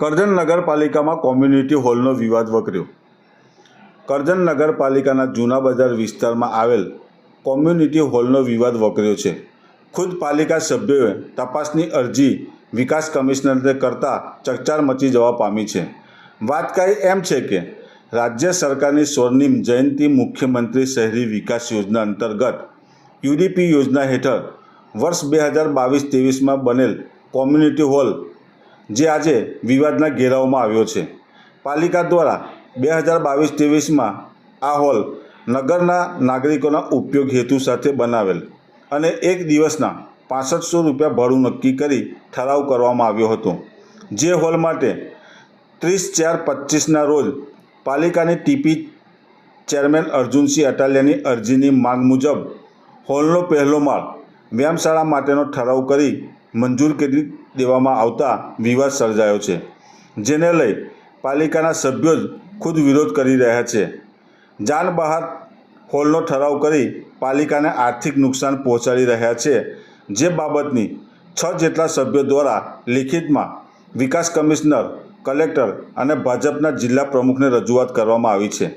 કરજણ નગરપાલિકામાં કોમ્યુનિટી હોલનો વિવાદ વકર્યો. કરજણ નગરપાલિકાના જૂના બજાર વિસ્તારમાં આવેલ કોમ્યુનિટી હોલનો વિવાદ વકર્યો છે. ખુદ પાલિકા સભ્યોએ તપાસની અરજી વિકાસ કમિશનરને કરતાં ચકચાર મચી જવા પામી છે. વાત કાંઈ એમ છે કે રાજ્ય સરકારની સ્વર્ણિમ જયંતિ મુખ્યમંત્રી શહેરી વિકાસ યોજના અંતર્ગત યુડીપી યોજના હેઠળ વર્ષ બે હજાર બાવીસ ત્રેવીસમાં બનેલ કોમ્યુનિટી હોલ જે આજે વિવાદના ઘેરાવમાં આવ્યો છે. પાલિકા દ્વારા બે હજાર બાવીસ ત્રેવીસમાં આ હોલ નગરના નાગરિકોના ઉપયોગ હેતુ સાથે બનાવેલ અને એક દિવસના પાસઠસો રૂપિયા ભાડું નક્કી કરી ઠરાવ કરવામાં આવ્યો હતો. જે હોલ માટે ત્રીસ ચાર પચીસના રોજ પાલિકાની ટીપી ચેરમેન અર્જુનસિંહ અટાલિયાની અરજીની માંગ મુજબ હોલનો પહેલો માળ વ્યાયામશાળા માટેનો ઠરાવ કરી મંજૂર કરી દેવામાં આવતા વિવાદ સર્જાયો છે, જેને લઈ પાલિકાના સભ્યો જ ખુદ વિરોધ કરી રહ્યા છે. જાન બહાર હોલનો ઠરાવ કરી પાલિકાને આર્થિક નુકસાન પહોંચાડી રહ્યા છે, જે બાબતની છ જેટલા સભ્યો દ્વારા લિખિતમાં વિકાસ કમિશનર, કલેક્ટર અને ભાજપના જિલ્લા પ્રમુખને રજૂઆત કરવામાં આવી છે.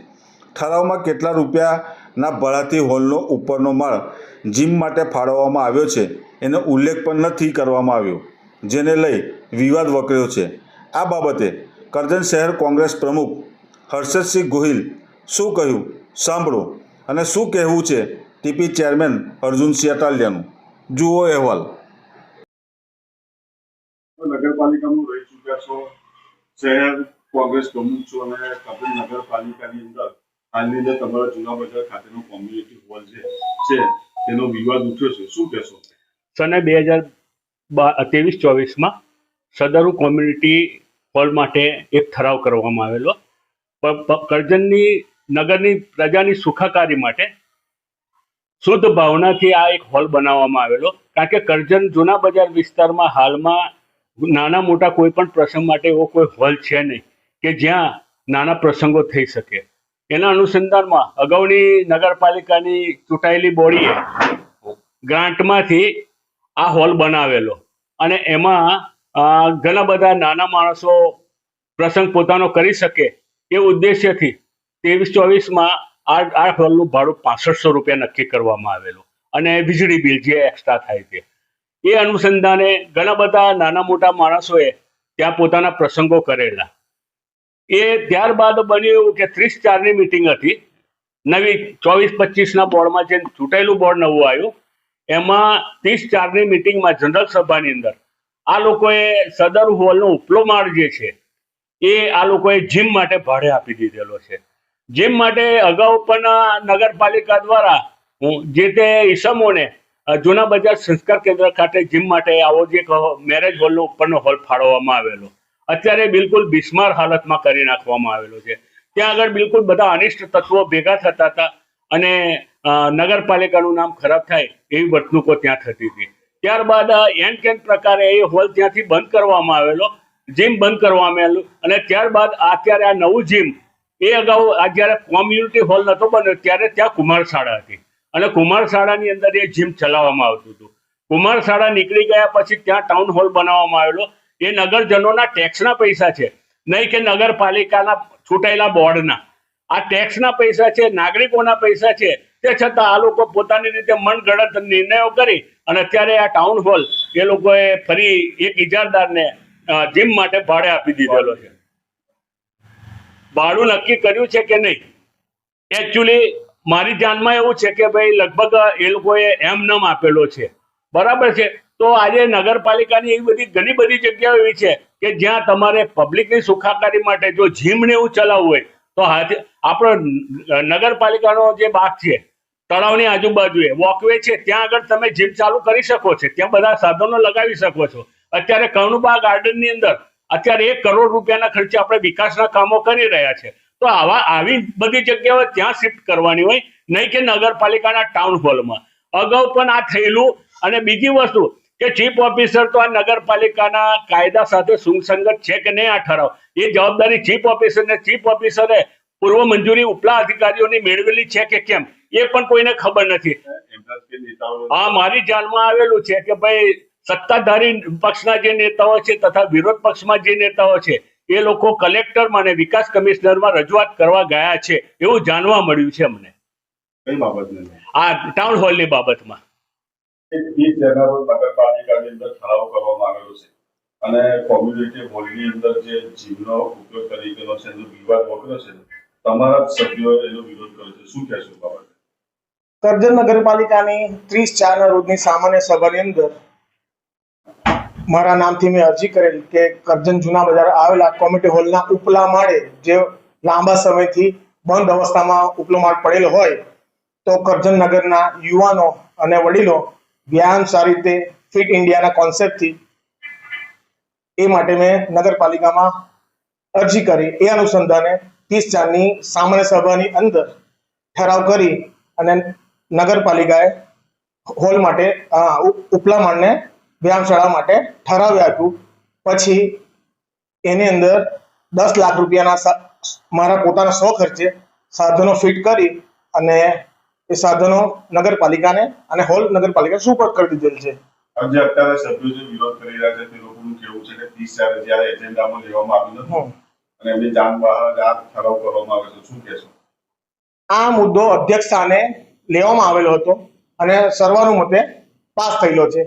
ઠરાવમાં કેટલા રૂપિયાના ભાડાથી હોલનો ઉપરનો માળ જીમ માટે ફાળવવામાં આવ્યો છે, એનો ઉલ્લેખ પણ નથી કરવામાં આવ્યો. જેને લઈ વિવાદ વકર્યો છે. આ બાબતે કરજણ શહેર કોંગ્રેસ પ્રમુખ હર્ષદસિંહ ગોહિલ શું કહ્યું સાંભળો અને શું કહેવું છે ટીપી ચેરમેન અર્જુનસિંહ અટાલિયાનું જુઓ અહેવાલ. નગરપાલિકામાં રહી ચૂક્યા છો શહેર કોંગ્રેસ પ્રમુખ છો અને કપિલ નગરપાલિકાની અંદર હાલની અંદર તમારા જૂના બજાર ખાતેનો કોમ્યુનિટી હોલ જે છે તેનો વિવાદ ઉઠ્યો છે. શું કહેશો? સને બે હજાર ત્રેવીસ ચોવીસમાં સદરુ કોમ્યુનિટી હોલ માટે એક ઠરાવ કરવામાં આવેલો. કરજણની, નગરની પ્રજાની સુખાકારી માટે શુદ્ધ ભાવનાથી આ એક હોલ બનાવવામાં આવેલો. કારણ કે કરજણ જૂના બજાર વિસ્તારમાં હાલમાં નાના મોટા કોઈ પણ પ્રસંગ માટે એવો કોઈ હોલ છે નહીં કે જ્યાં નાના પ્રસંગો થઈ શકે. એના અનુસંધાનમાં અગાઉની નગરપાલિકાની ચૂંટાયેલી બોડીએ ગ્રાન્ટમાંથી આ હોલ બનાવેલો. અને એમાં ઘણા બધા નાના માણસો પ્રસંગ પોતાનો કરી શકે એ ઉદ્દેશ્યથી ત્રેવીસ ચોવીસમાં આ આ હોલનું ભાડું પાસઠસો રૂપિયા નક્કી કરવામાં આવેલું. અને વીજળી બિલ જે એક્સ્ટ્રા થાય છે. એ અનુસંધાને ઘણા બધા નાના મોટા માણસોએ ત્યાં પોતાના પ્રસંગો કરેલા. એ ત્યારબાદ બન્યું એવું કે ત્રીસ ચારની મિટિંગ હતી. નવી ચોવીસ પચીસના બોર્ડમાં જે ચૂંટાયેલું બોર્ડ નવું આવ્યું. એમાં ત્રીસ ચારની મિટિંગમાં જનરલ સભાની અંદર આ લોકોએ સદર હોલનો ઉપલો માળ જે છે, એ આ લોકોએ જીમ માટે ભાડે આપી દીધેલો છે. જીમ માટે અગાઉ પણ નગરપાલિકા દ્વારા જે તે ઈસમોને જૂના બજાર સંસ્કાર કેન્દ્ર ખાતે જીમ માટે આવો જે મેરેજ હોલનો ઉપરનો હોલ ફાળવવામાં આવેલો. અત્યારે બિલકુલ બિસ્માર હાલતમાં કરી નાખવામાં આવેલો છે. ત્યાં આગળ બિલકુલ બધા અનિષ્ટ તત્વો ભેગા થતા હતા અને નગરપાલિકાનું નામ ખરાબ થાય એવી વર્તણૂકો ત્યાં થતી હતી. ત્યારબાદ એન કેન પ્રકારે એ હોલ ત્યાંથી બંધ કરવામાં આવેલો. જીમ બંધ કરવામાં આવેલું. અને ત્યારબાદ અત્યારે આ નવું જીમ એ અગાઉ આ જ્યારે કોમ્યુનિટી હોલ નહોતો બન્યો ત્યારે ત્યાં કુમાર શાળા હતી. અને કુમાર શાળાની અંદર એ જીમ ચલાવવામાં આવતું હતું. કુમાર શાળા નીકળી ગયા પછી ત્યાં ટાઉન હોલ બનાવવામાં આવેલો. એ નગરજનોના ટેક્સના પૈસા છે. નહીં કે નગરપાલિકાના છૂટાયેલા બોર્ડના. આ ટેક્સના પૈસા છે, નાગરિકોના પૈસા છે. તે છતાં આ લોકો પોતાની રીતે મનગણત નિર્ણયો કરી અને અત્યારે આ ટાઉન હોલ એ લોકોએ ફરી એક ઇજારદારને જીમ માટે ભાડે આપી દીધેલો છે. ભાડું નક્કી કર્યું છે કે નહીં? એકચ્યુઅલી મારી જાનમાં એવું છે કે ભાઈ, લગભગ એ લોકોએ એમ નમ આપેલો છે. બરાબર છે? તો આજે નગરપાલિકાની એવી બધી ઘણી બધી જગ્યાઓ એવી છે કે જ્યાં તમારે પબ્લિકની સુખાકારી માટે જો જીમને એવું ચલાવવું હોય, તો હાથે આપણો નગરપાલિકાનો જે બાગ છે તળાવની આજુબાજુએ. વોકવે છે, ત્યાં આગળ તમે જીમ ચાલુ કરી શકો છો. ત્યાં બધા સાધનો લગાવી શકો છો. અત્યારે કર્ણુબા ગાર્ડનની અંદર અત્યારે એક કરોડ રૂપિયાના ખર્ચે આપણે વિકાસના કામો કરી રહ્યા છે. તો આવા, આવી બધી જગ્યાઓ ત્યાં શિફ્ટ કરવાની હોય, નહીં કે નગરપાલિકાના ટાઉન હોલમાં અગાઉ પણ આ થયેલું. અને બીજી વસ્તુ કે ચીફ ઓફિસર તો આ નગરપાલિકાના કાયદા સાથે સુસંગત છે કે નહીં આ ઠરાવ? એ જવાબદારી ચીફ ઓફિસર ને ચીફ ઓફિસરે પૂર્વ મંજૂરી ઉપલા અધિકારીઓની મેળવેલી છે કે કેમ? એ પણ કોઈને ખબર નથી. આ મારી જાણમાં આવેલું છે કે ભાઈ સત્તાધારી પક્ષના જે નેતાઓ છે તથા વિરોધ પક્ષમાં જે નેતાઓ છે એ લોકો કલેક્ટર અને વિકાસ કમિશનરમાં રજૂઆત કરવા ગયા છે એવું જાણવા મળ્યું છે અમને? આ ટાઉન હોલની બાબતમાં. અને કોમ્યુનિટી હોલની અંદર જે જીવનો ઉપયોગ તરીકેનો છે એનો વિવાદ વકર્યો છે તમારા સભ્યોએ એનો વિરોધ કર્યો છે. શું કહેશો કરજણ નગરપાલિકાની ત્રીસ ચારના રોજની સામાન્ય સભાની અંદર મારા નામથી મેં અરજી કરેલ કે કરજણ જૂના બજાર આવેલા કોમિટી હોલના ઉપલા માળે જે લાંબા સમયથી બંધ અવસ્થામાં ઉપલો માળ પડેલો હોય, તો કરજણ નગરના યુવાનો અને વડીલો વ્યાયામ સારી રીતે ફિટ ઇન્ડિયાના કોન્સેપ્ટથી એ માટે મેં નગરપાલિકામાં અરજી કરી. એ અનુસંધાને ત્રીસ ચારની સામાન્ય સભાની અંદર ઠરાવ કરી અને નગરપાલિકાએ હોલ માટે ઉપલા માળને વ્યાયામશાળા માટે ઠરાવ્યા હતું. પછી એની અંદર દસ લાખ રૂપિયાના મારા પોતાના સો ખર્ચે સાધનો ફિટ કરી અને એ સાધનો નગરપાલિકાને અને હોલ નગરપાલિકા સુપરત કરી દીધેલ છે. જે અત્યારે સભ્યો જે વિરોધ કરી રહ્યા છે તે લોકોનું કેવું છે કે ત્રીસ ચાર જ્યારે એજન્ડામાં લેવામાં આવ્યું નથી. અને એમની બહાર આ ઠરાવ કરવામાં આવે છે. શું કહેશો? આ મુદ્દો અધ્યક્ષ સ્થાને લેવામાં આવેલો હતો અને સર્વાનુમતે પાસ થયેલો છે.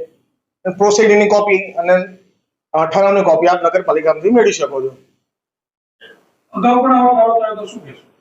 પ્રોસિડિંગની કોપી અને અ, ઠરાવની કોપી આપ નગરપાલિકામાંથી મેળવી શકો છો. અગાઉ પણ આવો થયો તો શું કહેશો?